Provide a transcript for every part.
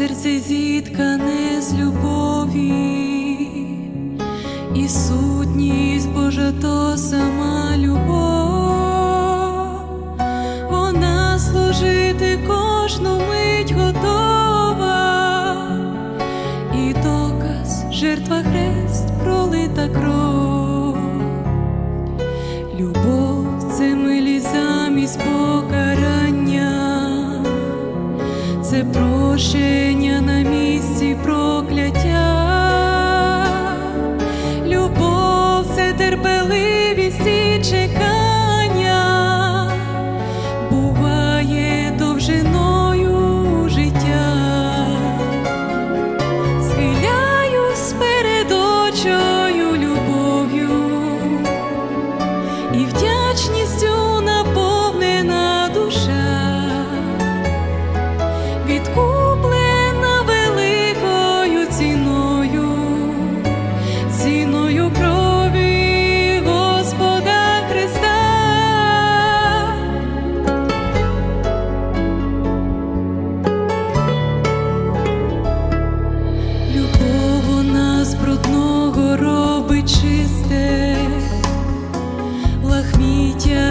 серце зіткане з любові, і сутність Божа то сама любов, вона служити кожну мить готова, і доказ жертва хрест пролита кров, любов це милі замість покарання. Це проще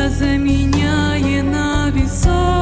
заміняє навіть сон.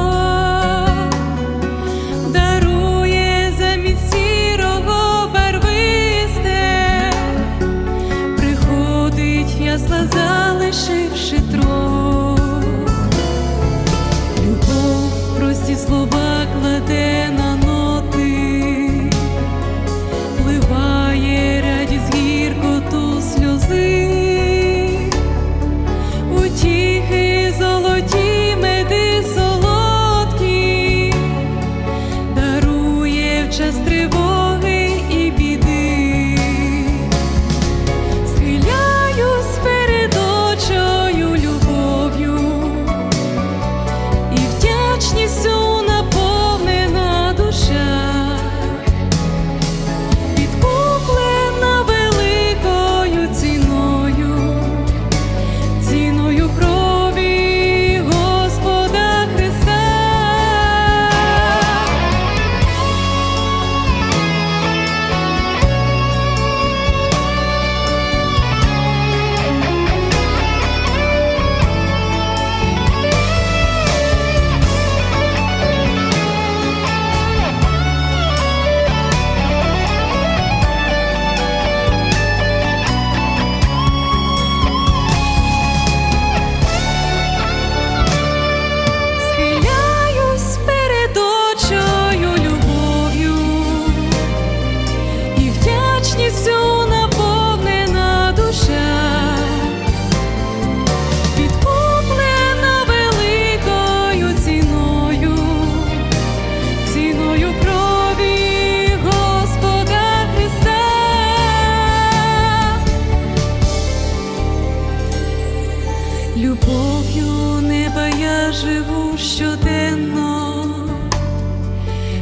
живу щоденно,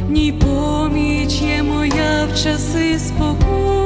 ні, поміч є моя в часи спокою.